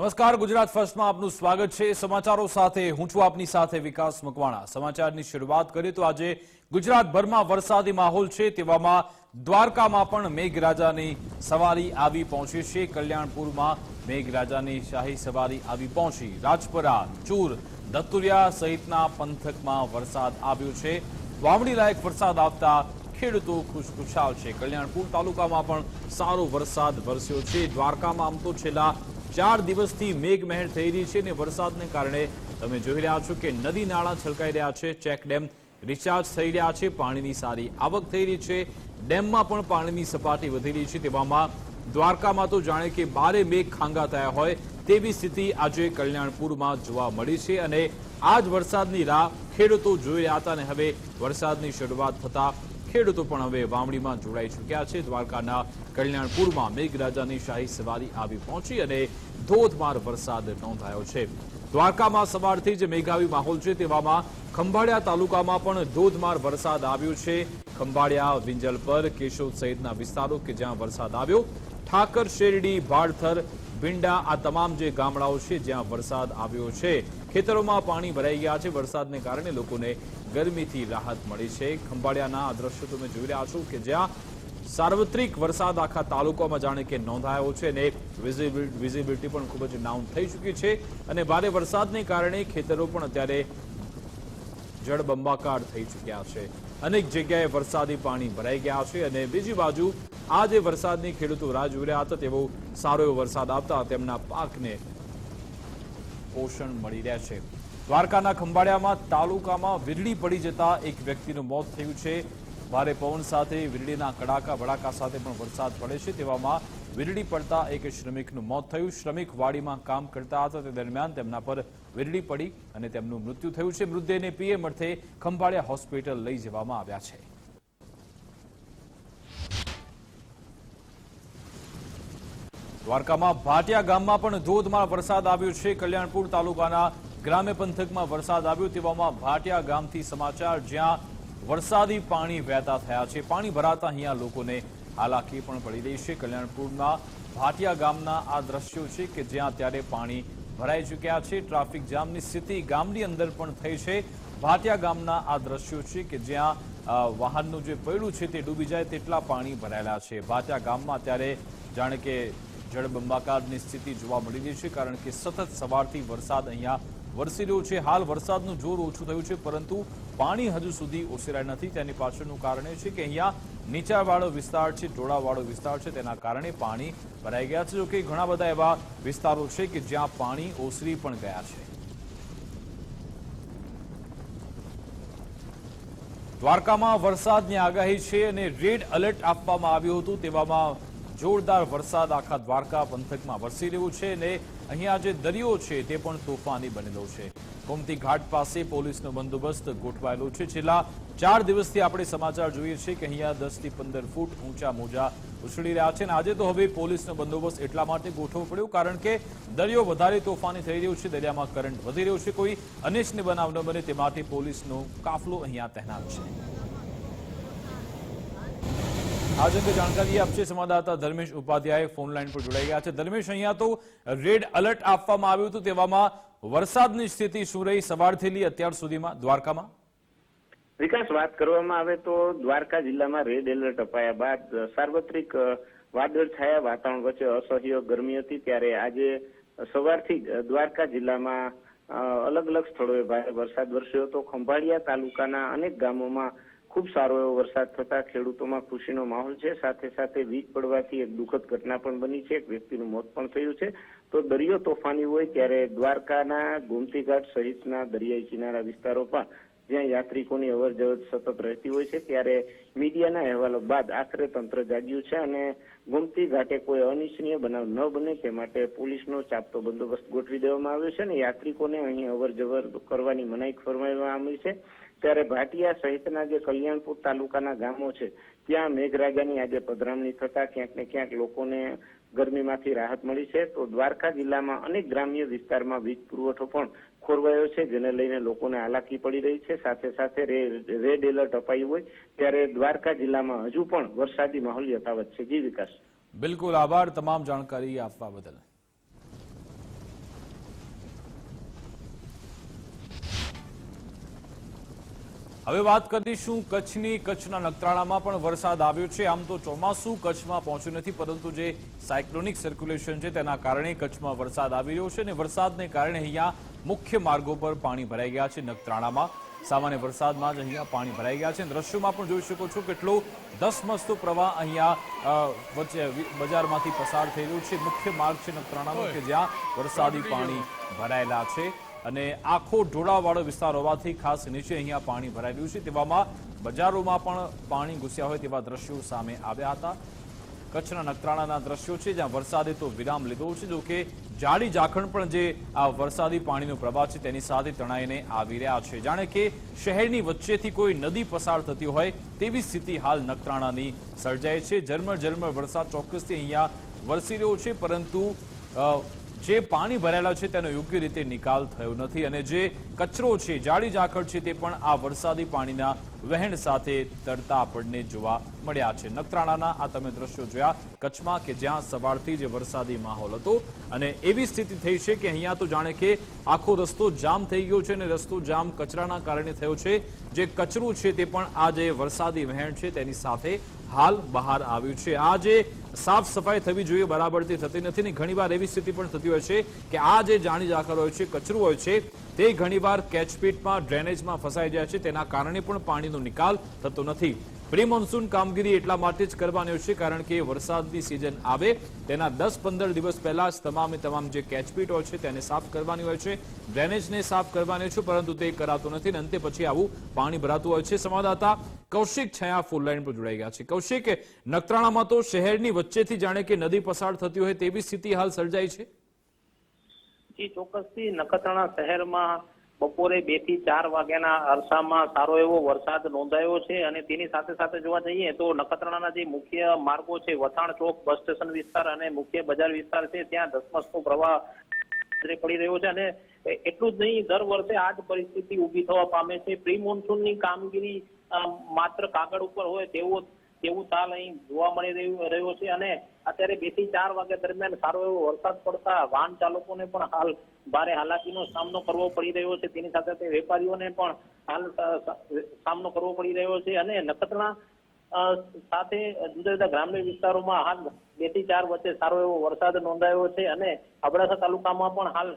નમસ્કાર, ગુજરાત ફર્સ્ટમાં આપનું સ્વાગત છે. સમાચારો સાથે હું છું આપની સાથે વિકાસ મકવાણા. સમાચારની શરૂઆત કરીએ તો આજે ગુજરાતભરમાં વરસાદી માહોલ છે તેવામાં દ્વારકામાં પણ મેઘરાજાની સવારી આવી પહોંચી છે. કલ્યાણપુરમાં મેઘરાજાની શાહી સવારી આવી પહોંચી. રાજપરા, ચૂર, દત્તુરિયા સહિતના પંથકમાં વરસાદ આવ્યો છે. વાવણી લાયક વરસાદ આવતા ખેડૂતો ખુશખુશાલ છે. કલ્યાણપુર તાલુકામાં પણ સારો વરસાદ વરસ્યો છે. દ્વારકામાં આમ તો છેલ્લા ચાર દિવસથી મેઘમહેર થઈ રહી છે અને વરસાદને કારણે તમે જોઈ રહ્યા છો કે નદી નાળા છલકાઈ રહ્યા છે, ચેક ડેમ રિચાર્જ થઈ રહ્યા છે, પાણીની સારી આવક થઈ રહી છે, ડેમમાં પણ પાણીની સપાટી વધી રહી છે, તેવામાં દ્વારકામાં તો જાણે કે બારે મેઘ ખાંગા થયા હોય તેવી સ્થિતિ આજે કલ્યાણપુરમાં જોવા મળી છે અને આ જ વરસાદની રાહ ખેડૂતો જોઈ રહ્યા હતા અને હવે વરસાદની શરૂઆત થતા ખેડૂતો પણ હવે વાવણીમાં જોડાઈ ચૂક્યા છે. દ્વારકાના કલ્યાણપુરમાં મેઘરાજાની શાહી સવારી આવી પહોંચી અને ધોધમાર વરસાદ નોંધાયો છે. દ્વારકામાં સવારથી જ મેઘાવી માહોલ છે તેવામાં ખંભાળિયા તાલુકામાં પણ ધોધમાર વરસાદ આવ્યો છે. ખંભાળિયા, વિંજલપર, કેશોદ સહિતના વિસ્તારો કે જ્યાં વરસાદ આવ્યો. ઠાકર, શેરડી ભાડથર ભીંડા આ તમામ જે ગામડાઓ છે જ્યાં વરસાદ આવ્યો છે. ખેતરોમાં પાણી ભરાઈ ગયા છે. વરસાદને કારણે લોકોને ગરમીથી રાહત મળી છે. ખંભાળિયાના આ દ્રશ્યો તમે જોઈ રહ્યા છો કે જ્યાં સાર્વત્રિક વરસાદ આખા તાલુકામાં જાણે કે નોંધાયો છે અને વિઝિબિલિટી પણ ખૂબ જ ડાઉન થઈ ચૂકી છે અને ભારે વરસાદને કારણે ખેતરો પણ અત્યારે જળબંબાકાર થઈ ચૂક્યા છે. અનેક જગ્યાએ વરસાદી પાણી ભરાઈ ગયા છે અને બીજી બાજુ આ જે વરસાદની ખેડૂતો રાહ જોઈ રહ્યા હતા તેવો સારો એવો વરસાદ આવતા તેમના પાકને પોષણ મળી રહ્યા છે. દ્વારકાના ખંભાળિયામાં તાલુકામાં વીજળી પડી જતા એક વ્યક્તિનું મોત થયું છે. ભારે પવન સાથે વીજળીના કડાકા ભડાકા સાથે પણ વરસાદ પડે છે. તેવામાં વીજળી પડતા એક શ્રમિકનું મોત થયું. શ્રમિક વાડીમાં કામ કરતા હતા. તે દરમિયાન તેમના પર વીજળી પડી અને તેમનું મૃત્યુ થયું છે. મૃતદેહને પીએમ અર્થે ખંભાળિયા હોસ્પિટલ લઈ જવામાં આવ્યા છે. દ્વારકામાં ભાટિયા ગામમાં પણ ધોધમાર વરસાદ આવ્યો છે. કલ્યાણપુર તાલુકાના ગ્રામ્ય પંથકમાં વરસાદ આવ્યો તેવામાં ભાટિયા ગામથી સમાચાર, જ્યાં વરસાદી પાણી વહેતા થયા છે. પાણી ભરાતા અહીંયા લોકોને હાલાકી પણ પડી રહી છે. કલ્યાણપુરના ભાટિયા ગામના આ દ્રશ્યો છે કે જ્યાં અત્યારે પાણી ભરાઈ ચૂક્યા છે. ટ્રાફિક જામની સ્થિતિ ગામની અંદર પણ થઈ છે. ભાટિયા ગામના આ દ્રશ્યો છે કે જ્યાં વાહનનું જે પૈડું છે તે ડૂબી જાય તેટલા પાણી ભરાયેલા છે. ભાટિયા ગામમાં અત્યારે જાણે કે જળબંબાકારની સ્થિતિ જોવા મળી રહી છે, કારણ કે સતત સવારથી વરસાદ અહીંયા વરસી રહ્યો છે. હાલ વરસાદનું જોર ઓછું થયું છે, પરંતુ પાણી હજુ સુધી ઓસરાય નથી. તેની પાછળનું કારણ એ છે કે અહીંયા નીચાવાળો વિસ્તાર છે, ટોળાવાળો વિસ્તાર છે, તેના કારણે પાણી ભરાઈ ગયા છે. જોકે ઘણા બધા એવા વિસ્તારો છે કે જ્યાં પાણી ઓસરી પણ ગયા છે. દ્વારકામાં વરસાદની આગાહી છે અને રેડ એલર્ટ આપવામાં આવ્યું હતું. તેવામાં જોરદાર વરસાદ આખા દ્વારકા પંથકમાં વરસી રહ્યું છે અને અહીંયા જે દરિયો છે તે પણ તોફાની બનેલો છે. ગોમતી ઘાટ પાસે પોલીસનો બંદોબસ્ત ગોઠવાયેલો છે. છેલ્લા ચાર દિવસથી આપણે સમાચાર જોઈએ છીએ કે અહીંયા દસથી પંદર ફૂટ ઊંચા મોજા ઉછળી રહ્યા છે અને આજે તો હવે પોલીસનો બંદોબસ્ત એટલા માટે ગોઠવવો પડ્યો કારણ કે દરિયો વધારે તોફાની થઈ રહ્યો છે, દરિયામાં કરંટ વધી રહ્યો છે. કોઈ અનિષ્ટ બનાવ ન બને તે માટે પોલીસનો કાફલો અહીંયા તહેનાત છે. આજ અંગે જાણકારી આપશે સંવાદદાતા ધર્મેશ ઉપાધ્યાય ફોન લાઈન પર જોડાઈ ગયા છે ધર્મેશ અહીંયા તો રેડ એલર્ટ આપવામાં આવ્યું હતું તેવામાં વરસાદની સ્થિતિ શું રહી સવારથી અત્યાર સુધીમાં દ્વારકામાં વિકાસ વાત કરવામાં આવે તો દ્વારકા જિલ્લામાં રેડ એલર્ટ અપાયા બાદ સાર્વત્રિક વાદળ વાદળછાયા વાતાવરણ વચ્ચે અસહ્ય ગરમી હતી ત્યારે આજે સવારથી દ્વારકા જિલ્લામાં અલગ અલગ સ્થળોએ ભારે વરસાદ વરસ્યો હતો. ખંભાળિયા તાલુકાના અનેક ગામોમાં ખૂબ સારો એવો વરસાદ થતા ખેડૂતોમાં ખુશીનો માહોલ છે. સાથે સાથે વીજ પડવાથી એક દુઃખદ ઘટના પણ બની છે. એક વ્યક્તિનું મોત પણ થયું છે. તો દરિયો તોફાની હોય ત્યારે દ્વારકાના ગોમતી ઘાટ સહિતના દરિયાઈ કિનારા વિસ્તારો પણ જ્યાં યાત્રિકોની અવર જવર સતત રહેતી હોય છે, ત્યારે મીડિયાના અહેવાલો બાદ આખરે તંત્ર જાગ્યું છે અને ગોમતી ઘાટે કોઈ અનિચ્છનીય બનાવ ન બને તે માટે પોલીસનો ચાપતો બંદોબસ્ત ગોઠવી દેવામાં આવ્યો છે અને યાત્રિકોને અહીં અવર જવર કરવાની મનાઈ ફરમાવવામાં આવી છે. ત્યારે ભાટિયા સહિતના જે કલ્યાણપુર તાલુકાના ગામો છે, ત્યાં મેઘરાજાની આજે પધરામણી થતા ક્યાંક ને ક્યાંક લોકોને ગરમીમાંથી રાહત મળી છે. તો દ્વારકા જિલ્લામાં અનેક ગ્રામ્ય વિસ્તારમાં વીજ પુરવઠો પણ ખોરવાયો છે, જેને લઈને લોકોને હાલાકી પડી રહી છે. સાથે સાથે રેડ એલર્ટ અપાયું હોય, ત્યારે દ્વારકા જિલ્લામાં હજુ પણ વરસાદી માહોલ યથાવત છે. જી વિકાસ. બિલકુલ આભાર. તમામ જાણકારી આપવા બદલ. હવે વાત કરીશું કચ્છની. કચ્છના નખત્રાણામાં પણ વરસાદ આવ્યો છે. આમ તો ચોમાસું કચ્છમાં પહોંચ્યું નથી પરંતુ જે સાયક્લોનિક સર્ક્યુલેશન છે તેના કારણે કચ્છમાં વરસાદ આવી રહ્યો છે અને વરસાદને કારણે અહીંયા મુખ્ય માર્ગો પર પાણી ભરાઈ ગયા છે નખત્રાણામાં. સામાન્ય વરસાદમાં જ અહીંયા પાણી ભરાઈ ગયા છે. દ્રશ્યોમાં પણ જોઈ શકો છો કેટલો ધસમસતો પ્રવાહ અહીંયા વચ્ચે બજારમાંથી પસાર થઈ રહ્યો છે. મુખ્ય માર્ગ છે નખત્રાણાનો કે જ્યાં વરસાદી પાણી ભરાયેલા છે. અને આખો ઢોળાવાળો વિસ્તાર હોવાથી ખાસ નીચે અહીંયા પાણી ભરાયેલું છે. તેવામાં બજારોમાં પણ પાણી ઘૂસ્યા હોય તેવા દ્રશ્યો સામે આવ્યા હતા. કચ્છના નખત્રાણાના દ્રશ્યો છે, જ્યાં વરસાદે તો વિરામ લીધો છે. જો કે જાડી ઝાખણ પણ જે આ વરસાદી પાણીનો પ્રવાહ છે, તેની સાથે તણાઈને આવી રહ્યા છે. જાણે કે શહેરની વચ્ચેથી કોઈ નદી પસાર થતી હોય તેવી સ્થિતિ હાલ નખત્રાણાની સર્જાય છે. ઝરમર ઝરમર વરસાદ ચોક્કસથી અહીંયા વરસી રહ્યો છે, પરંતુ જે પાણી ભરાયેલા છે તેનો યોગ્ય રીતે નિકાલ થયો નથી અને જે કચરો છે જાડી ઝાકળ છે તે પણ આ વરસાદી પાણીના વહેણ સાથે તરતા આપણને જોવા મળ્યા છે. નખત્રાણાના આ તમે દ્રશ્યો જોયા, કચ્છમાં કે જ્યાં સવારથી જે વરસાદી માહોલ હતો અને એવી સ્થિતિ થઈ છે કે અહીંયા તો જાણે કે આખો રસ્તો જામ થઈ ગયો છે અને રસ્તો જામ કચરાના કારણે થયો છે. જે કચરું છે તે પણ આ જે વરસાદી વહેણ છે તેની સાથે હાલ બહાર આવ્યું છે. આ જે સાફ સફાઈ થવી જોઈએ, બરાબરથી થતી નથી ને ઘણીવાર એવી સ્થિતિ પણ થતી હોય છે કે આ જે જાણી જાખર હોય છે, કચરું હોય છે, તે ઘણીવાર કેચપીટમાં, ડ્રેનેજમાં ફસાઈ જાય છે, તેના કારણે પણ પાણીનો નિકાલ થતો નથી. પ્રી મોન્સૂન કામગીરી એટલા માટે જ કરવાની છે, કારણ કે વરસાદની સિઝન આવે. તેના દસ પંદર દિવસ પહેલા જ તમામે તમામ જે કેચપીટ હોય છે, તેને સાફ કરવાની હોય છે. ડ્રેનેજને સાફ કરવાની છે, પરંતુ તે કરાતું નથી. અને અંતે પછી આવું પાણી ભરાતું હોય છે. સંવાદદાતા કૌશિક છયા ફૂલ લાઈન પર જોડાઈ ગયા છે. કૌશિક, નખત્રાણામાં તો શહેરની વચ્ચેથી જાણે કે નદી પસાર થતી હોય તેવી સ્થિતિ હાલ સર્જાઈ છે? ચોક્કસથી નખત્રાણા શહેરમાં બપોરે બેથી ચાર વાગ્યાના અરસામાં સારો એવો વરસાદ નોંધાયો છે અને તેની સાથે સાથે જોવા જઈએ તો નખત્રાણાના જે મુખ્ય માર્ગો છે, વથાણ ચોક, બસ સ્ટેશન વિસ્તાર અને મુખ્ય બજાર વિસ્તાર છે, ત્યાં ધસમસનો પ્રવાહ પડી રહ્યો છે અને એટલું જ નહીં, દર વર્ષે આ જ પરિસ્થિતિ ઊભી થવા પામે છે. પ્રી મોન્સૂનની કામગીરી માત્ર કાગળ ઉપર હોય તેવો તેવું તાલ અહીં જોવા મળી રહ્યું છે અને અત્યારે બેથી ચાર વાગ્યા દરમિયાન સારો એવો વરસાદ પડતા વાહન ચાલકોને પણ હાલ ભારે હાલાકીનો સામનો કરવો પડી રહ્યો છે. તેની સાથે સાથે વેપારીઓને પણ હાલ સામનો કરવો પડી રહ્યો છે અને નખત્રાણા સાથે જુદા જુદા ગ્રામ્ય વિસ્તારોમાં હાલ બેથી ચાર વચ્ચે સારો એવો વરસાદ નોંધાયો છે અને અબડાસા તાલુકામાં પણ હાલ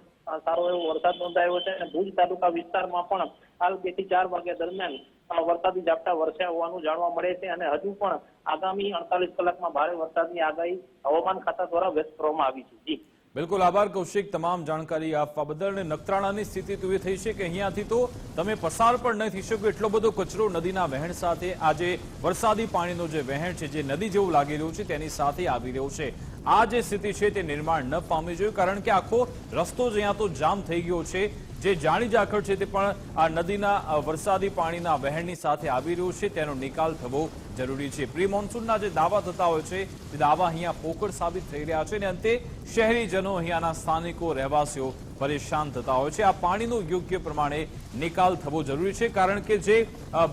સારો એવો વરસાદ નોંધાયો છે અને ભુજ તાલુકા વિસ્તારમાં પણ હાલ બેથી ચાર વાગ્યા દરમિયાન વરસાદી ઝાપટા વરસ્યા હોવાનું જાણવા મળે છે અને હજુ પણ આગામી અડતાલીસ કલાકમાં ભારે વરસાદની આગાહી હવામાન ખાતા દ્વારા વ્યક્ત કરવામાં આવી છે. જી. બિલકુલ આભાર, કૌશિક. તમામ જાણકારી આપવા બદલ અને નખત્રાણાની સ્થિતિ તો એ થઈ છે કે અહીંયાથી તો તમે પસાર પણ નહીં થઈ શકો. એટલો બધો કચરો નદીના વહેણ સાથે આ જે વરસાદી પાણીનો જે વહેણ છે, જે નદી જેવું લાગી રહ્યું છે, તેની સાથે આવી રહ્યું છે. આ જે સ્થિતિ છે તે નિર્માણ ન પામવી જોઈએ કારણ કે આખો રસ્તો જ અહીંયા તો જામ થઈ ગયો છે. જે જાણી ઝાખળ છે તે પણ આ નદીના વરસાદી પાણીના વહેણની સાથે આવી રહ્યું છે. તેનો નિકાલ થવો જરૂરી છે. પ્રી મોન્સૂનના જે દાવા થતા હોય છે, તે દાવા અહીંયા પોકળ સાબિત થઈ રહ્યા છે અને અંતે શહેરીજનો અહીંયાના સ્થાનિકો, રહેવાસીઓ પરેશાન થતા હોય છે. આ પાણીનો યોગ્ય પ્રમાણે નિકાલ થવો જરૂરી છે, કારણ કે જે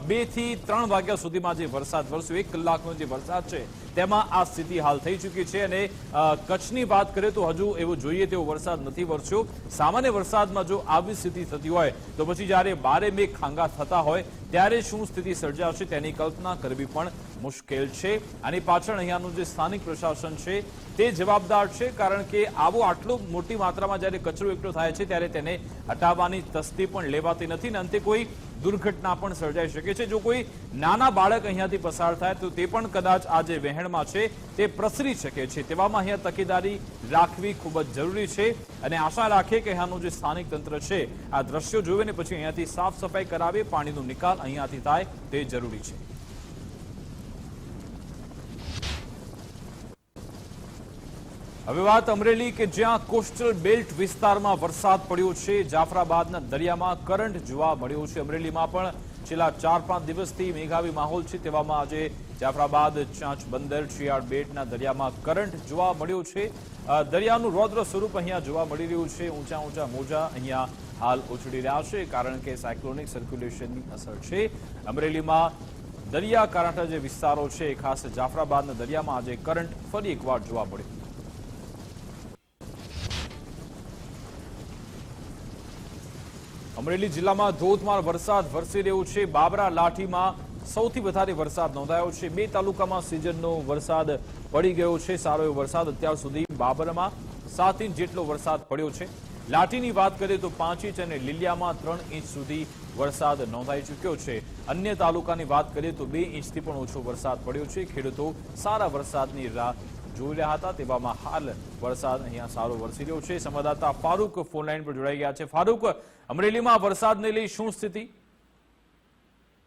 બેથી ત્રણ વાગ્યા સુધીમાં જે વરસાદ વરસ્યો, એક કલાકનો જે વરસાદ છે, તેમાં આ સ્થિતિ હાલ થઈ ચૂકી છે અને કચ્છની વાત કરીએ તો હજુ એવો જોઈએ તેવો વરસાદ નથી વરસ્યો. સામાન્ય વરસાદમાં જો આવી સ્થિતિ થતી હોય, તો પછી જ્યારે બારે મેઘ ખાંગા થતા હોય ત્યારે શું સ્થિતિ સર્જાશે તેની કલ્પના કરવી પણ મુશ્કેલ છે. આની પાછળ અહીંયાનું જે સ્થાનિક પ્રશાસન છે, તે જવાબદાર છે, કારણ કે આવો આટલો મોટી માત્રામાં જ્યારે કચરો એકઠો થાય છે, ત્યારે તેને હટાવવાની તસ્તી પણ લેવાતી નથી ને અંતે કોઈ દુર્ઘટના પણ સર્જાઈ શકે છે. જો કોઈ નાના બાળક અહીંયાથી પસાર થાય, તો તે પણ કદાચ આ જે વહેણમાં છે, તે પ્રસરી શકે છે. તેવામાં અહીંયા તકેદારી રાખવી ખૂબ જ જરૂરી છે અને આશા રાખે કે અહીંયાનું જે સ્થાનિક તંત્ર છે, આ દ્રશ્યો જોવે ને પછી અહીંયાથી સાફ સફાઈ કરાવે, પાણીનો નિકાલ અહીંયાથી થાય, તે જરૂરી છે. હવે વાત અમરેલી કે જ્યાં કોસ્ટલ બેલ્ટ વિસ્તારમાં વરસાદ પડ્યો છે, જાફરાબાદના દરિયામાં કરંટ જોવા મળ્યો છે. અમરેલીમાં પણ છેલ્લા ચાર પાંચ દિવસથી મેઘાવી માહોલ છે તેવામાં આજે જાફરાબાદ, ચાંચ બંદર, શિયાળ બેટના દરિયામાં કરંટ જોવા મળ્યો છે. દરિયાનું રૌદ્ર સ્વરૂપ અહીંયા જોવા મળી રહ્યું છે. ઊંચા ઊંચા મોજા અહીંયા હાલ ઉછળી રહ્યા છે કારણ કે સાયક્લોનિક સર્ક્યુલેશનની અસર છે. અમરેલીમાં દરિયા કાંઠા જે વિસ્તારો છે, ખાસ જાફરાબાદના દરિયામાં આજે કરંટ ફરી એકવાર જોવા મળ્યો. અમરેલી જિલ્લામાં ધોધમાર વરસાદ વરસી રહ્યો છે. બાબરા લાઠીમાં સૌથી વધારે વરસાદ નોંધાયો છે. બે તાલુકામાં સિઝનનો વરસાદ પડી ગયો છે. સારો એવો વરસાદ અત્યાર સુધી બાબરામાં સાત ઇંચ જેટલો વરસાદ પડ્યો છે. લાઠીની વાત કરીએ તો પાંચ ઇંચ અને લીલિયામાં ત્રણ ઇંચ સુધી વરસાદ નોંધાઈ ચૂક્યો છે. અન્ય તાલુકાની વાત કરીએ તો બે ઇંચથી પણ ઓછો વરસાદ પડ્યો છે. ખેડૂતો સારા વરસાદની રાહ જોઈ રહ્યા હતા. તેવામાં હાલ વરસાદ, અહીંયા સારો વરસી રહ્યો છે. સંવાદદાતા ફારૂક ફોનલાઈન પર જોડાઈ ગયા છે. ફારૂક, અમરેલીમાં વરસાદને લઈ શું સ્થિતિ?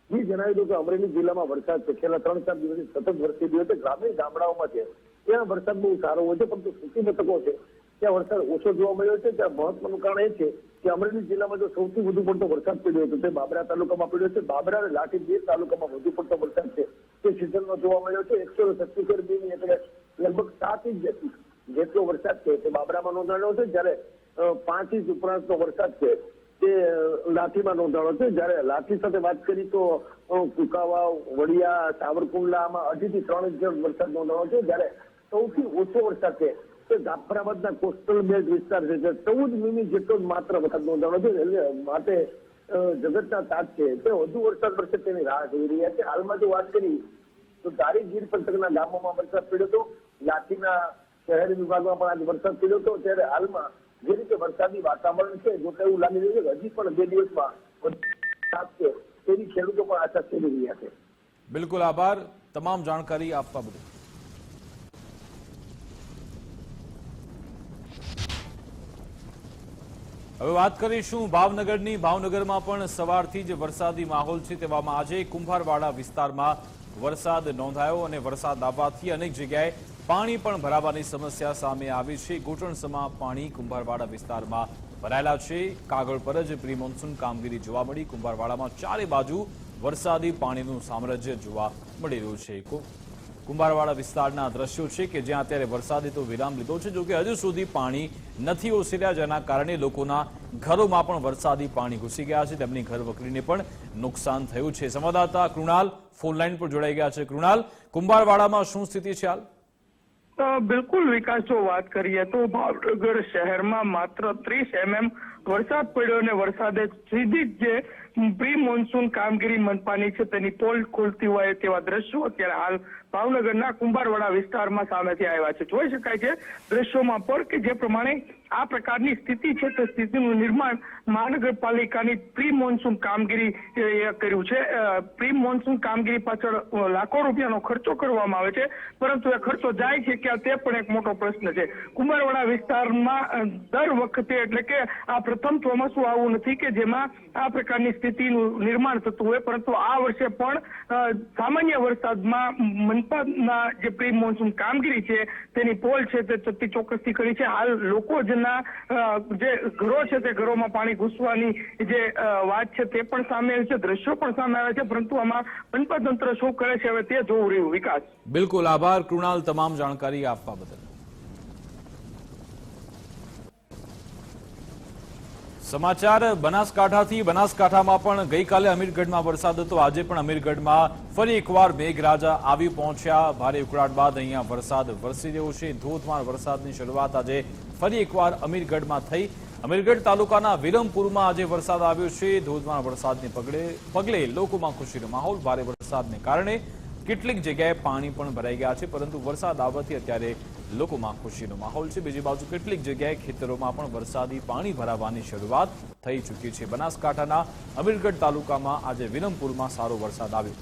જણાવી દઉં કે અમરેલી જિલ્લામાં વરસાદ છેલ્લા ત્રણ ચાર દિવસથી સતત વરસી રહ્યો છે. ગ્રામીણ ગામડાઓમાં છે. ત્યાં વરસાદ બહુ સારો હોય છે, પરંતુ સૂકી મથકો છે. ત્યાં વરસાદ ઓછો જોવા મળ્યો છે. ત્યાં મહત્વનું કારણ એ છે કે અમરેલી જિલ્લામાં જો સૌથી વધુ પડતો વરસાદ પડ્યો હતો, તે બાબરા તાલુકામાં પડ્યો છે. બાબરા અને લાઠી બે તાલુકામાં વધુ પડતો વરસાદ છે. તે સિઝનમાં જોવા મળ્યો છે. એકસો સત્તીસર મિલી એટલે લગભગ સાત ઇંચ જેટલો- વરસાદ છે. તે બાબરામાં નોંધાયો છે. જ્યારે પાંચ ઇંચ ઉપરાંતનો વરસાદ છે, તે લાઠીમાં નોંધાયો છે. જ્યારે લાઠી સાથે વાત કરી તો કુકાવા વડિયા, સાવરકુંડલામાં અઢીથી ત્રણ ઇંચ વરસાદ નોંધાયો છે. જ્યારે સૌથી ઓછો વરસાદ છે, તે જાફરાબાદના કોસ્ટલ બેલ્ટ વિસ્તાર છે. ચૌદ મીમી જેટલો જ માત્ર વરસાદ નોંધાયો છે. એટલે માટે જગતના તાજ છે. તે વધુ વરસાદ વરસે તેની રાહ જોઈ રહ્યા છે. હાલમાં જો વાત કરી તો ધારી ગીર પંથકના ગામોમાં વરસાદ પડ્યો હતો. લાઠીના શહેરી વિભાગમાં પણ આજે વરસાદ પડ્યો હતો. ત્યારે હાલમાં જે રીતે વરસાદી વાતાવરણ છે જો એવું લાગી રહ્યું છે હજી પણ બે દિવસમાં તેની ખેડૂતો પણ આશા સેવી રહ્યા છે. બિલકુલ આભાર. તમામ જાણકારી આપવા બદલ. હવે વાત કરીશું ભાવનગરની. ભાવનગરમાં પણ સવારથી જ વરસાદી માહોલ છે તેવામાં આજે કુંભારવાડા વિસ્તારમાં વરસાદ નોંધાયો અને વરસાદ આવવાથી અનેક જગ્યાએ પાણી પણ ભરાવાની સમસ્યા સામે આવી છે. ઘૂંટણસમાં પાણી કુંભારવાડા વિસ્તારમાં ભરાયેલા છે. કાગળ પર જ પ્રી મોન્સૂન કામગીરી જોવા મળી. કુંભારવાડામાં ચારે બાજુ વરસાદી પાણીનું સામ્રાજ્ય જોવા મળી રહ્યું છે. કુંભારવાડા વિસ્તારના દ્રશ્યો છે કે જ્યાં અત્યારે વરસાદે તો વિરામ લીધો છે. જોકે હજુ સુધી પાણી નથી ઓસર્યા, જેના કારણે લોકોના ઘરોમાં પણ વરસાદી પાણી ઘૂસી ગયા છે. તેમની ઘર વકરીને પણ નુકસાન થયું છે. સંવાદદાતા કૃણાલ ફોનલાઈન પર જોડાઈ ગયા છે. કૃણાલ, કુંભારવાડામાં શું સ્થિતિ છે હાલ? બિલકુલ વિકાસ જો વાત કરીએ તો ભાવનગર શહેરમાં માત્ર ત્રીસ એમએમ વરસાદ પડ્યો અને વરસાદે સીધી જ જે પ્રી મોન્સૂન કામગીરી મનપાની છે. તેની પોલ ખોલતી હોય તેવા દ્રશ્યો અત્યારે હાલ ભાવનગરના કુંભારવાડા વિસ્તારમાં સામેથી આવ્યા છે. જોઈ શકાય છે દ્રશ્યોમાં પણ કે જે પ્રમાણે આ પ્રકારની સ્થિતિ છે તે સ્થિતિનું નિર્માણ મહાનગરપાલિકાની પ્રી મોન્સૂન કામગીરી કર્યું છે. પ્રી મોન્સૂન કામગીરી પાછળ લાખો રૂપિયાનો ખર્ચો કરવામાં આવે છે. પરંતુ એ ખર્ચો જાય છે કે તે પણ એક મોટો પ્રશ્ન છે. કુંભારવાડા વિસ્તારમાં દર વખતે એટલે કે આ પ્રથમ ચોમાસું આવું નથી કે જેમાં આ પ્રકારની સ્થિતિનું નિર્માણ થતું હોય, પરંતુ આ વર્ષે પણ સામાન્ય વરસાદમાં મનપાના જે પ્રી મોન્સૂન કામગીરી છે, તેની પોલ છે તે ચત્તી ચોક્કસથી કરી છે. હાલ લોકો જેના જે ઘરો છે તે ઘરોમાં પાણી ઘૂસવાની જે વાત છે તે પણ સામે આવી છે, દ્રશ્યો પણ સામે આવે છે, પરંતુ આમાં મનપા તંત્ર શું કરે છે, હવે તે જોવું રહ્યું. વિકાસ. બિલકુલ આભાર કૃણાલ, તમામ જાણકારી આપવા બદલ. સમાચાર, બનાસકાંઠાથી બનાસકાંઠામાં પણ ગઈકાલે અમીરગઢમાં વરસાદ હતો. આજે પણ અમીરગઢમાં ફરી એકવાર મેઘરાજા આવી પહોંચ્યા. ભારે ઉકળાટ બાદ અહીંયા વરસાદ વરસી રહ્યો છે. ધોધમાર વરસાદની શરૂઆત આજે ફરી એકવાર અમીરગઢમાં થઈ. અમીરગઢ તાલુકાના વિરમપુરમાં આજે વરસાદ આવ્યો છે. ધોધમાર વરસાદને પગલે પગલે લોકોમાં ખુશીનો માહોલ. ભારે વરસાદને કારણે કેટલીક જગ્યાએ પાણી પણ ભરાઈ ગયા છે, પરંતુ વરસાદ આવવાથી અત્યારે લોકોમાં ખુશીનો માહોલ છે. બીજી બાજુ કેટલીક જગ્યાએ ખેતરોમાં પણ વરસાદી પાણી ભરાવાની શરૂઆત થઈ ચૂકી છે. બનાસકાંઠાના અમીરગઢ તાલુકામાં આજે વિરમપુરમાં સારો વરસાદ આવ્યો.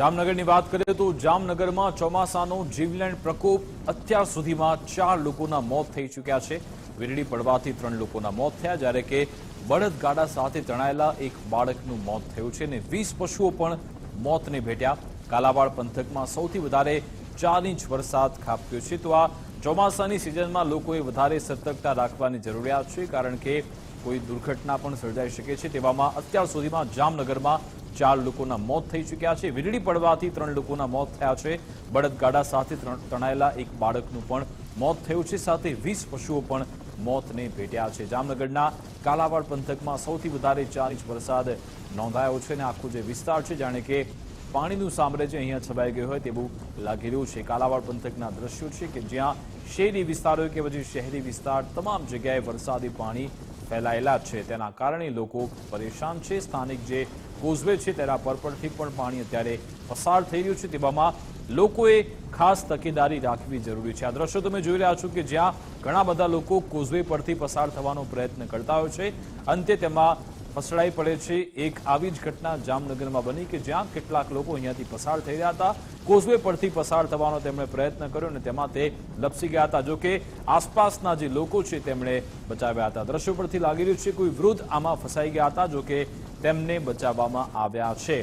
જામનગરની વાત કરીએ તો જામનગરમાં ચોમાસાનો જીવલેણ પ્રકોપ અત્યાર સુધીમાં ચાર લોકોના મોત થઈ ચૂક્યા છે. વીજળી પડવાથી ત્રણ લોકોના મોત થયા. જ્યારે કે બળદગાડા સાથે તણાયેલા એક બાળકનું મોત થયું છે અને વીસ પશુઓ પણ મોતને ભેટ્યા. કાલાવાડ પંથકમાં સૌથી વધારે ચાર ઇંચ વરસાદ ખાબક્યો છે. તો આ ચોમાસાની સિઝનમાં લોકોએ વધારે સતર્કતા રાખવાની જરૂરિયાત છે, કારણ કે કોઈ દુર્ઘટના પણ સર્જાઈ શકે છે. તેવામાં અત્યાર સુધીમાં જામનગરમાં ચાર લોકોના મોત થઈ ચૂક્યા છે. વીજળી પડવાથી ત્રણ લોકોના મોત થયા છે. બળદગાડા સાથે તણાયેલા એક બાળકનું પણ મોત થયું છે. સાથે વીસ પશુઓ પણ મોતને ભેટ્યા છે. જામનગરના કાલાવાડ પંથકમાં સૌથી વધારે ચાર ઇંચ વરસાદ નોંધાયો છે અને આખો જે વિસ્તાર છે, જાણે કે પાણીનું સામ્રાજ્ય અહીંયા છવાઈ ગયું હોય તેવું લાગી રહ્યું છે. કાલાવાડ પંથકના દ્રશ્યો છે કે જ્યાં શેરી વિસ્તારો કે પછી શહેરી વિસ્તાર તમામ જગ્યાએ વરસાદી પાણી ફેલાયેલા છે. તેના કારણે લોકો પરેશાન છે. સ્થાનિક જે કોઝવે છે, તેના પર પણ પાણી અત્યારે પસાર થઈ રહ્યું છે. તેવામાં લોકોએ ખાસ તકેદારી રાખવી જરૂરી છે. આ દ્રશ્યો તમે જોઈ રહ્યા છો કે જ્યાં ઘણા બધા લોકો કોઝવે પરથી પસાર થવાનો પ્રયત્ન કરતા હોય છે. અંતે તેમાં ફસડાઈ પડે છે. એક આવી જ ઘટના જામનગરમાં બની કે જ્યાં કેટલાક લોકો અહીંયાથી પસાર થઈ રહ્યા હતા. કોઝવે પરથી પસાર થવાનો તેમણે પ્રયત્ન કર્યો અને તેમાં તે લપસી ગયા હતા. જો કે આસપાસના જે લોકો છે, તેમણે બચાવ્યા હતા. દ્રશ્યો પરથી લાગી રહ્યું છે, કોઈ વૃદ્ધ આમાં ફસાઈ ગયા હતા. જો કે તેમને બચાવવામાં આવ્યા છે.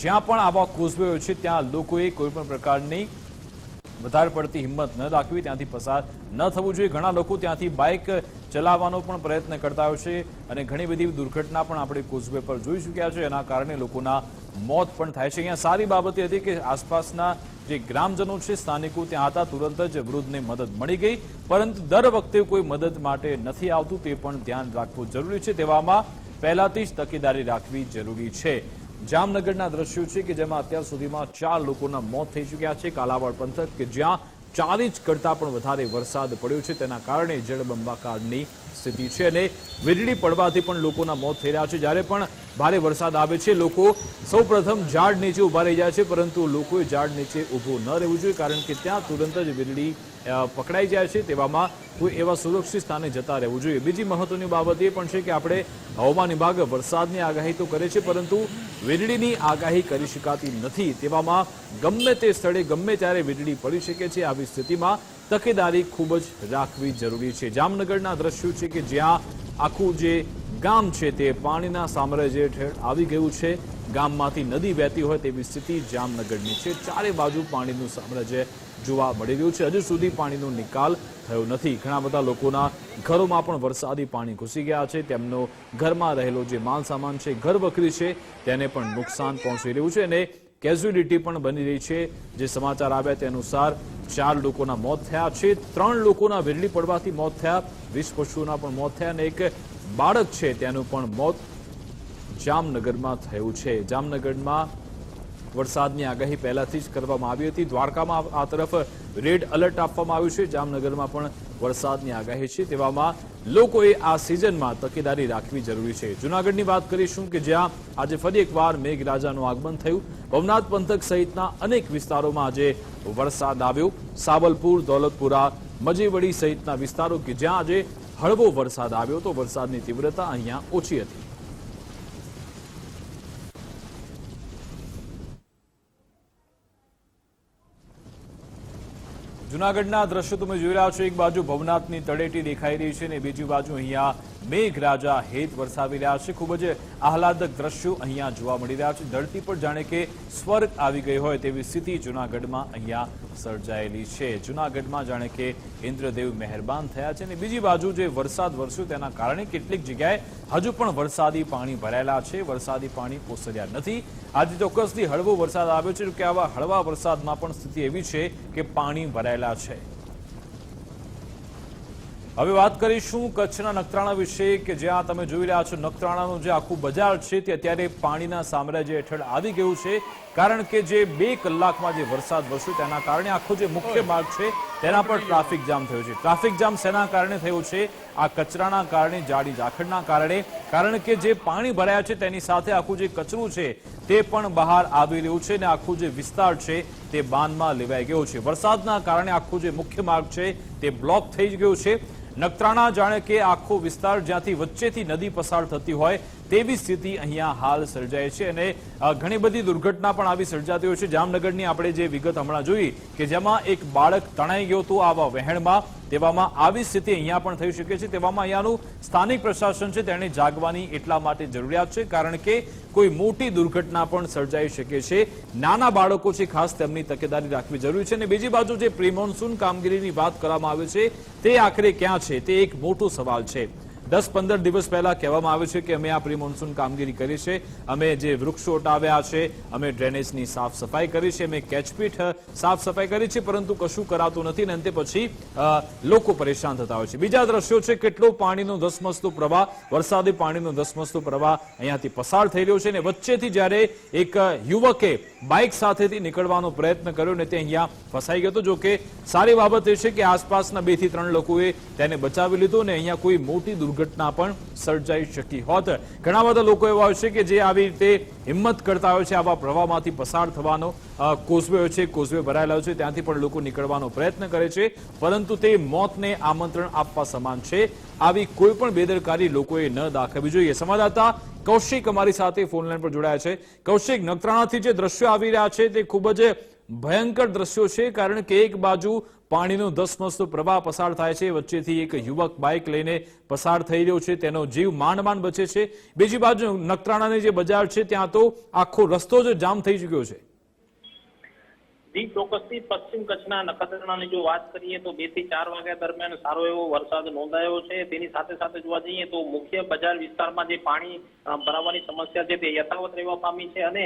જ્યાં પણ આવા કોઝવે છે, ત્યાં લોકોએ કોઈ પણ પ્રકારની વધારે પડતી હિંમત ન રાખવી ત્યાંથી પસાર ન થવું જોઈએ. ઘણા લોકો ત્યાંથી બાઇક ચલાવવાનો પણ પ્રયત્ન કરતા હોય છે અને ઘણી બધી દુર્ઘટના પણ આપણે કોઝવે પર જોઈ ચૂક્યા છે. એના કારણે લોકોના મોત પણ થાય છે. અહીંયા સારી બાબત એ હતી કે આસપાસના જે ગ્રામજનો છે, સ્થાનિકો ત્યાં હતા, તુરંત જ વૃદ્ધને મદદ મળી ગઈ. પરંતુ દર વખતે કોઈ મદદ માટે નથી આવતું, તે પણ ધ્યાન રાખવું જરૂરી છે. તેવામાં પહેલાથી જ તકેદારી રાખવી જરૂરી છે. જામનગરના દ્રશ્યો છે કે જેમાં અત્યાર સુધીમાં ચાર લોકોના મોત થઈ ચૂક્યા છે. કાલાવાડ પંથક કે જ્યાં ચાલીસ કરતાં પણ વધારે વરસાદ પડ્યો છે. તેના કારણે જળબંબાકારની સ્થિતિ છે અને વીજળી પડવાથી પણ લોકોના મોત થઈ રહ્યા છે. જ્યારે પણ ભારે વરસાદ આવે છે. લોકો સૌપ્રથમ ઝાડ નીચે ઊભા રહી જાય છે, પરંતુ લોકોએ ઝાડ નીચે ઊભું ન રહેવું જોઈએ, કારણ કે ત્યાં તુરંત જ વીજળી પકડાઈ જાય છે. તેવામાં કોઈ એવા સુરક્ષિત સ્થાને જતા રહેવું જોઈએ. બીજી મહત્વની બાબત એ પણ છે કે આપણે હવામાન વિભાગ વરસાદની આગાહી તો કરે છે, પરંતુ વીજળીની આગાહી કરી શકાતી નથી. તેવામાં ગમે તે સ્થળે ગમે ત્યારે વીજળી પડી શકે છે. આવી સ્થિતિમાં તકેદારી ખૂબ જ રાખવી જરૂરી છે. જામનગરના દ્રશ્યો છે કે જ્યાં આખું જે ગામ છે તે પાણીના સામ્રાજ્ય હેઠળ આવી ગયું છે. ગામમાંથી નદી વહેતી હોય તેવી સ્થિતિ જામનગરની છે. ચારે બાજુ પાણીનું સામ્રાજ્ય જોવા મળી રહ્યું છે. હજુ સુધી પાણીનો નિકાલ થયો નથી. ઘણા બધા લોકોના ઘરોમાં પણ વરસાદી પાણી ઘૂસી ગયા છે. તેમનો ઘરમાં રહેલો જે માલ સામાન છે, ઘર વખરી છે, તેને પણ નુકસાન પહોંચી રહ્યું છે અને કેઝ્યુલિટી પણ બની રહી છે. જે સમાચાર આવ્યા તે અનુસાર ચાર લોકોના મોત થયા છે. ત્રણ લોકોના વીજળી પડવાથી મોત થયા. વીસ પશુઓના પણ મોત થયા અને એક બાળક છે તેનું પણ મોત જામનગરમાં થયું છે. જામનગરમાં વરસાદની આગાહી પહેલાથી જ કરવામાં આવી હતી. દ્વારકામાં આ તરફ રેડ એલર્ટ આપવામાં આવ્યું છે. જામનગરમાં પણ વરસાદની આગાહી છે. તેવામાં લોકોએ આ સિઝનમાં તકેદારી રાખવી જરૂરી છે. જુનાગઢની વાત કરીશું કે જ્યાં આજે ફરી એકવાર મેઘરાજાનું આગમન થયું. ભવનાથ પંથક સહિતના અનેક વિસ્તારોમાં આજે વરસાદ આવ્યો. સાવલપુર, દૌલતપુરા, મજીવડી સહિતના વિસ્તારો કે જ્યાં આજે હળવો વરસાદ આવ્યો તો વરસાદની તીવ્રતા અહીંયા ઓછી હતી. જુનાગઢના દ્રશ્યો તમે જોઈ રહ્યા છો. એક બાજુ ભવનાથની તળેટી દેખાઈ રહી છે અને બીજી બાજુ અહીંયા મેઘરાજા હેત વરસાવી રહ્યા છે. ખૂબ જ આહલાદક દ્રશ્યો અહીંયા જોવા મળી રહ્યા છે. ધરતી પર જાણે કે સ્વર્ગ આવી ગઈ હોય તેવી સ્થિતિ જુનાગઢમાં અહીંયા સર્જાયેલી છે. જુનાગઢમાં જાણે કે ઇન્દ્રદેવ મહેરબાન થયા છે અને બીજી બાજુ જે વરસાદ વરસ્યો તેના કારણે કેટલીક જગ્યાએ હજુ પણ વરસાદી પાણી ભરાયેલા છે. વરસાદી પાણી ઓસર્યા નથી. આજે ચોક્કસથી હળવો વરસાદ આવ્યો છે. કે આવા હળવા વરસાદમાં પણ સ્થિતિ એવી છે કે પાણી ભરાયેલા છે. હવે વાત કરીશું કચ્છના નખત્રાણા વિશે કે જ્યાં તમે જોઈ રહ્યા છો નખત્રાણાનું જે આખું બજાર છે તે અત્યારે પાણીના સામ્રાજ્ય હેઠળ આવી ગયું છે. કારણ કે જે બે કલાકમાં જે વરસાદ વરસ્યો તેના કારણે આખો જે મુખ્ય માર્ગ છે તેના પર ટ્રાફિક જામ થયો છે. ટ્રાફિક જામ શેના કારણે થયો છે? આ કચરાના કારણે જાડી ઝાખડના કારણે. કારણ કે જે પાણી ભરાયા છે તેની સાથે આખું જે કચરું છે તે પણ બહાર આવી રહ્યું છે અને આખું જે વિસ્તાર છે તે બાંધમાં લેવાઈ ગયો છે. વરસાદના કારણે આખું જે મુખ્ય માર્ગ છે તે બ્લોક થઈ ગયો છે. નખત્રાણા જાણે કે આખો વિસ્તાર જ્યાંથી વચ્ચેથી નદી પસાર થતી હોય તેવી સ્થિતિ અહીંયા હાલ સર્જાય છે અને ઘણી બધી દુર્ઘટના પણ આવી સર્જાતી હોય છે. જામનગરની આપણે જે વિગત હમણાં જોઈ કે જેમાં એક બાળક તણાઈ ગયો હતો આવા વહેણમાં, તેવામાં આવી સ્થિતિ અહીંયા પણ થઈ શકે છે. તેવામાં અહીંયાનું સ્થાનિક પ્રશાસન છે તેણે જાગવાની એટલા માટે જરૂરિયાત છે, કારણ કે કોઈ મોટી દુર્ઘટના પણ સર્જાઈ શકે છે. નાના બાળકો છે, ખાસ તેમની તકેદારી રાખવી જરૂરી છે. અને બીજી બાજુ જે પ્રિમોન્સૂન કામગીરીની વાત કરવામાં આવે છે, તે આખરે ક્યાં છે? તે એક મોટો સવાલ છે. દસ પંદર દિવસ પહેલા કહેવામાં આવે છે કે અમે આ પ્રી મોન્સૂન કામગીરી કરી છે. અમે જે વૃક્ષો હટાવ્યા છે, અમે ડ્રેનેજની સાફ સફાઈ કરી છે, અમે કેચપીઠ સાફ સફાઈ કરી છે, પરંતુ કશું કરાતું નથી ને અંતે પછી લોકો પરેશાન થતા હોય છે. બીજા દ્રશ્યો છે, કેટલો પાણીનો ધસમસતો પ્રવાહ, વરસાદી પાણીનો ધસમસતો પ્રવાહ અહીંયાથી પસાર થઈ રહ્યો છે અને વચ્ચેથી જ્યારે એક યુવકે બાઇક સાથેથી નીકળવાનો પ્રયત્ન કર્યો ને તે અહીંયા ફસાઈ ગયો હતો. જો કે સારી બાબત એ છે કે આસપાસના બેથી ત્રણ લોકોએ તેને બચાવી લીધો અને અહીંયા કોઈ મોટી દુર્ઘટના પણ સર્જાઈ શકી હોત. ઘણા બધા લોકો એવા હોય છે કે જે આવી રીતે હિંમત કરતા હોય છે, આવા પ્રવાહમાંથી પસાર થવાનો કોઝવે હોય છે, કોઝવે ભરાયેલા હોય છે, ત્યાંથી પણ લોકો નીકળવાનો પ્રયત્ન કરે છે. પરંતુ તે મોતને આમંત્રણ આપવા સમાન છે. આવી કોઈ પણ બેદરકારી લોકોએ ન દાખવવી જોઈએ. સંવાદદાતા કૌશિક અમારી સાથે ફોનલાઈન પર જોડાયા છે. કૌશિક, નખત્રાણાથી જે દ્રશ્યો આવી રહ્યા છે, તે ખૂબ જ ભયંકર દ્રશ્યો છે, કારણ કે એક બાજુ પાણીનો ધસમસતો પ્રવાહ પસાર થાય છે. વચ્ચેથી એક યુવક બાઇક લઈને પસાર થઈ રહ્યો છે. તેનો જીવ માંડ બચે છે. બીજી બાજુ નકરાણાની જે બજાર છે, ત્યાં તો આખો રસ્તો જ જામ થઈ ચુક્યો છે. જી, ચોક્કસથી પશ્ચિમ કચ્છના નખત્રાણાની જો વાત કરીએ તો બેથી ચાર વાગ્યા દરમિયાન સારો એવો વરસાદ નોંધાયો છે. તેની સાથે સાથે જોવા જઈએ તો મુખ્ય બજાર વિસ્તારમાં જે પાણી ભરાવાની સમસ્યા છે, તે યથાવત રહેવા પામી છે અને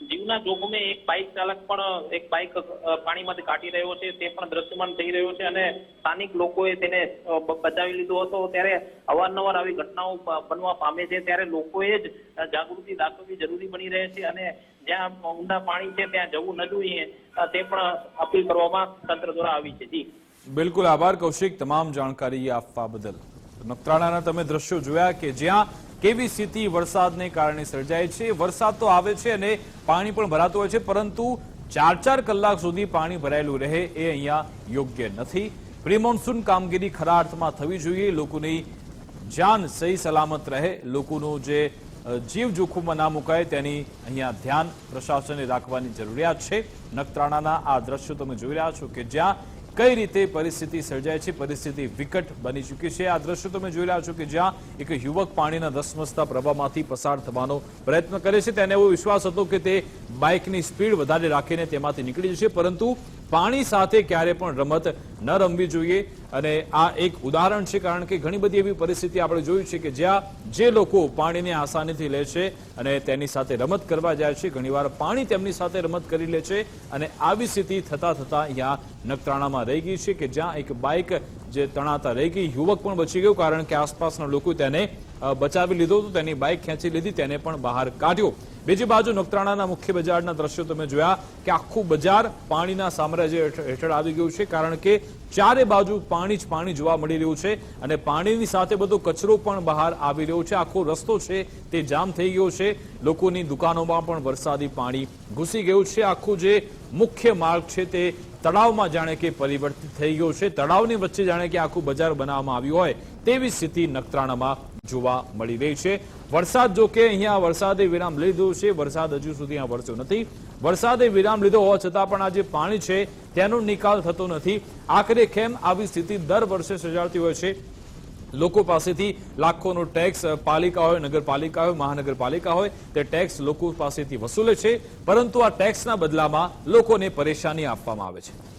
જીવના જોખમે એક બાઇક ચાલક પણ, એક બાઇક પાણીમાંથી કાઢી રહ્યો છે, તે પણ દ્રશ્યમાન થઈ રહ્યો છે અને સ્થાનિક લોકોએ તેને બચાવી લીધો હતો. ત્યારે અવારનવાર આવી ઘટનાઓ બનવા પામે છે. ત્યારે લોકોએ જ જાગૃતિ દાખવવી જરૂરી બની રહે છે અને જ્યાં ઊંડા પાણી છે, ત્યાં જવું ન જોઈએ તે પણ અપીલ કરવામાં તંત્ર દ્વારા આવી છે. જી. બિલકુલ આભાર, કૌશિક. તમામ જાણકારી આપવા બદલ. નખત્રાણાના તમે દ્રશ્યો જોયા કે જ્યાં કેવી સ્થિતિ વરસાદને કારણે સર્જાય છે? વરસાદ તો આવે છે અને પાણી પણ ભરાતું હોય છે, પરંતુ ચાર ચાર કલાક સુધી પાણી ભરાયેલું રહે એ અહીંયા યોગ્ય નથી. પ્રી મોન્સૂન કામગીરી ખરા અર્થમાં થવી જોઈએ. લોકોની જાન સહી સલામત રહે. લોકોનું જે જીવ જોખમમાં ના મુકાય તેની અહીંયા ધ્યાન પ્રશાસને રાખવાની જરૂરિયાત છે. નખત્રાણાના આ દ્રશ્યો તમે જોઈ રહ્યા છો કે જ્યાં કઈ રીતે પરિસ્થિતિ સર્જાય છે, પરિસ્થિતિ વિકટ બની ચૂકી છે. આ દ્રશ્યો તમે જોઈ રહ્યા છો કે જ્યાં એક યુવક પાણીના ધસમસતા પ્રવાહમાંથી પસાર થવાનો પ્રયત્ન કરે છે. તેને એવો વિશ્વાસ હતો કે તે બાઇકની સ્પીડ વધારે રાખીને તેમાંથી નીકળી જશે. પરંતુ પાણી સાથે ક્યારે પણ રમત ન રમવી જોઈએ. અને આ એક ઉદાહરણ છે, કારણ કે ઘણી બધી એવી પરિસ્થિતિ આપણે જોયું છે કે જ્યાં જે લોકો પાણીને આસાનીથી લે છે અને તેની સાથે રમત કરવા જાય છે, ઘણીવાર પાણી તેમની સાથે રમત કરી લે છે અને આવી સ્થિતિ થતા થતા અહીંયા નખત્રાણામાં રહી ગઈ છે કે જ્યાં એક બાઇક જે તણાતા રહી ગઈ, યુવક પણ બચી ગયો કારણ કે આસપાસના લોકો તેને બચાવી લીધો હતો, તેની બાઇક ખેંચી લીધી, તેને પણ બહાર કાઢ્યો. બીજી બાજુ નખત્રાણાના મુખ્ય બજારના દ્રશ્યો તમે જોયા કે આખું બજાર પાણીના સામ્રાજ્ય હેઠ- હેઠળ આવી ગયું છે, કારણ કે ચારે બાજુ પાણી જ પાણી જોવા મળી રહ્યું છે અને પાણીની સાથે બધો કચરો પણ બહાર આવી રહ્યો છે. આખો રસ્તો છે તે જામ થઈ ગયો છે. લોકોની દુકાનોમાં પણ વરસાદી પાણી ઘૂસી ગયું છે. આખું જે મુખ્ય માર્ગ છે તે તળાવમાં જાણે કે પરિવર્તિત થઈ ગયો છે. તળાવની વચ્ચે જાણે કે આખું બજાર બનાવવામાં આવ્યું હોય તેવી સ્થિતિ નખત્રાણામાં જોવા મળી રહી છે. વરસાદ જો કે અહીંયા વરસાદે વિરામ લીધો છે. વરસાદ હજુ સુધી અહીંયા વરસ્યો નથી. વરસાદે વિરામ લીધો હોવા છતાં પણ આ જે પાણી છે તેનો નિકાલ થતો નથી. આખરે કેમ આવી સ્થિતિ દર વર્ષે સર્જાતી હોય છે? લોકો પાસેથી લાખોનો ટેક્સ પાલિકા હોય, નગરપાલિકા હોય, મહાનગરપાલિકા હોય, તે ટેક્સ લોકો પાસેથી વસૂલે છે. પરંતુ આ ટેક્સના બદલામાં લોકોને પરેશાની આપવામાં આવે છે.